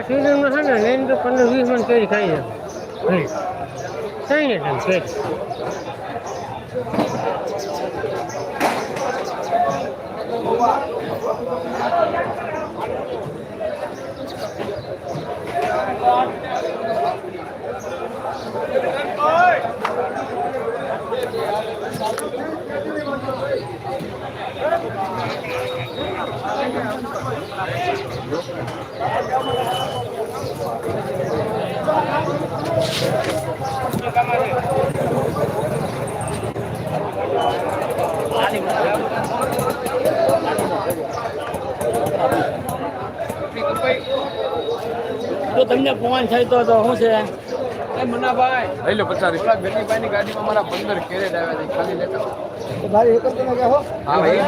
આ સિઝનમાં છે ને લઈને તો પંદર વીસ મણ કેરી ખાઈ જાય ઘણી કઈ ને તને કેરી તો તમને ફોન થાય તો શું છે? લઈ લો પચાસ રૂપિયા. ગતિભાઈ ની ગાડીમાં મારા પંદર કેરેટ આવ્યા છે ખાલી લેતા. હા ભાઈ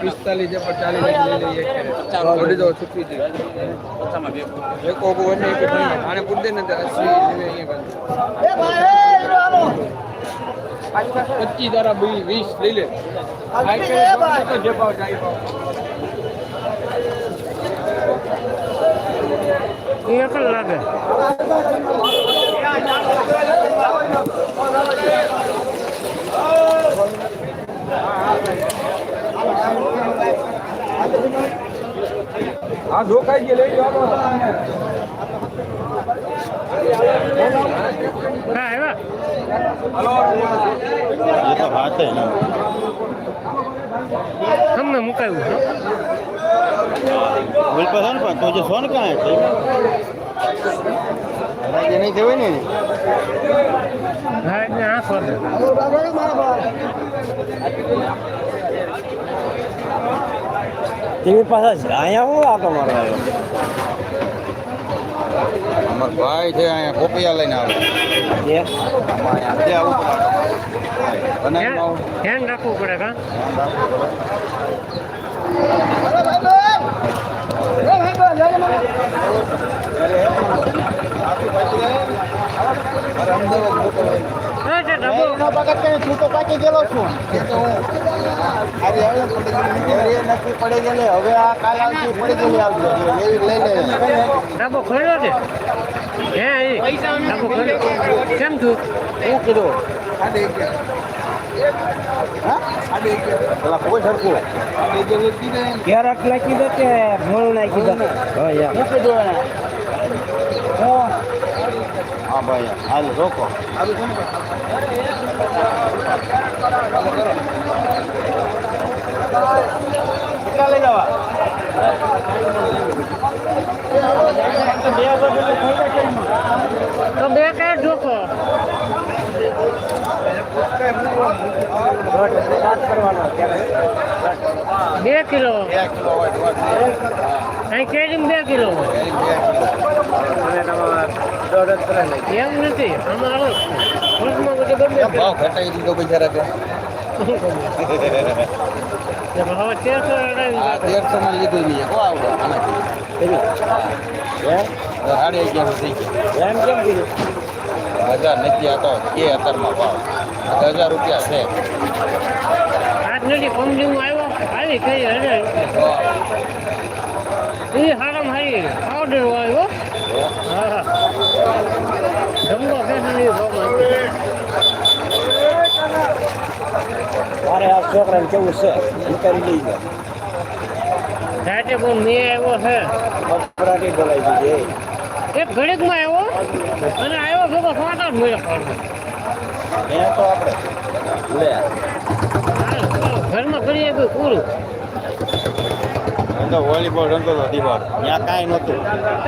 પિસ્તાલીસ જે ચાલીસ લઈ લઈએ થોડી દો છૂટી દે એક ઓગો વન એક આને પૂછ ને પચીસ તારા વીસ લઈ લે. જે ભાવ જાય ભાવ. એ એકલ લાગે. હા ધોકાઈ ગયે લઈ જવાનો હા આવ્યા. તમને મુકાયું છે. બોલ પર તો જે સોન કાં છે? નહીં થયું ને હા એટલે આ સ્વાદ ટીવી પાસે અહીંયા હું આટો મારવા આવ્યો? અમાર ભાઈ છે અહીંયા કોપિયા લઈને આવે. આવું ધ્યાન રાખવું પડે કા અમદાવાદ મોકલવાનું. પાકી ગયેલો ડબ્બો અરે હવે પડી ગયેલી. પડી ગયેલી. હવે આ કાલ આવશે પડી ગયેલી એવી લઈ લે ડબ્બો ખોલ્યો છે? હે એ ડબ્બો ખોલ્યો કેમ છું શું કીધું? કોઈ સરખું કેરેટ નાખી દો કે ભોળું નાખી દો? હા કીધું એને? હા ભાઈ હાલ રોકો. તો બે કે જોકો બે કિલો. અહીં કેરી બે કિલો. એમ નથી. અમારો ફૂટમાં બધું ભાવ ઘટાઈ દીધો હવે તેરસો માં લીધું નહીં કો આવડે આનાથી સાડી અગિયાર થઈ ગયા એમ કેમ કીધું? હજાર નથી આતો કે અત્યારમાં ભાવ? હજાર રૂપિયા છે. આજ નથી કંપનીમાં આવ્યો આવી કઈ હજાર એ હારામાં હારી પાવડર આવ્યો હા. જમવો ફેશન એ ભગવાન મારે આ છોકરાને કેવું છે ઉતારી લઈ ગયો રાતે પણ મેં આવ્યો છે બપરાટી બોલાવી દીધી એક ઘડીકમાં આવ્યો અને આવ્યો ભેગો ફાટા જ મળ્યો એ તો આપણે લે ઘરમાં કરીએ કોઈ પૂરું તો વોલીબોલ રમતો હતો દિવાળ ત્યાં કાંઈ નહોતું.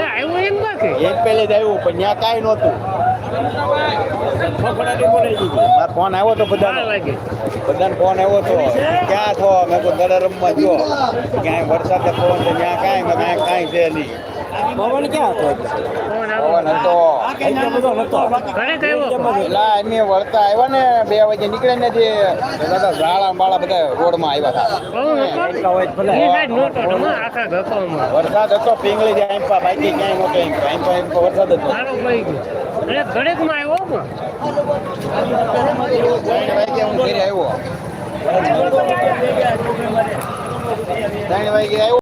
આવ્યું એમ નથી એક પહેલે જ આવ્યું પણ ત્યાં કાંઈ નહોતું. મારો ફોન આવ્યો તો બધા બધાને ફોન આવ્યો તો ક્યાં છો? મેં કહું દડા રમવા જો ક્યાંય વરસાદ ફોન છે ત્યાં કાંઈ મેં કાંઈ કાંઈ છે નહીં. પવન ક્યાં હતો? પવન હતો. એટલો બધો નતો ઘરે કયો પેલા એમને વળતા આવ્યા ને બે વાગે નીકળે ને જે બધા ઝાડા બાળા બધા રોડમાં આવ્યા હતા. વરસાદ હતો પીંગળી જાય એમ બાકી ક્યાંય નહોતો વરસાદ હતો. આવ્યો. ત્રણ વાગે આવ્યો.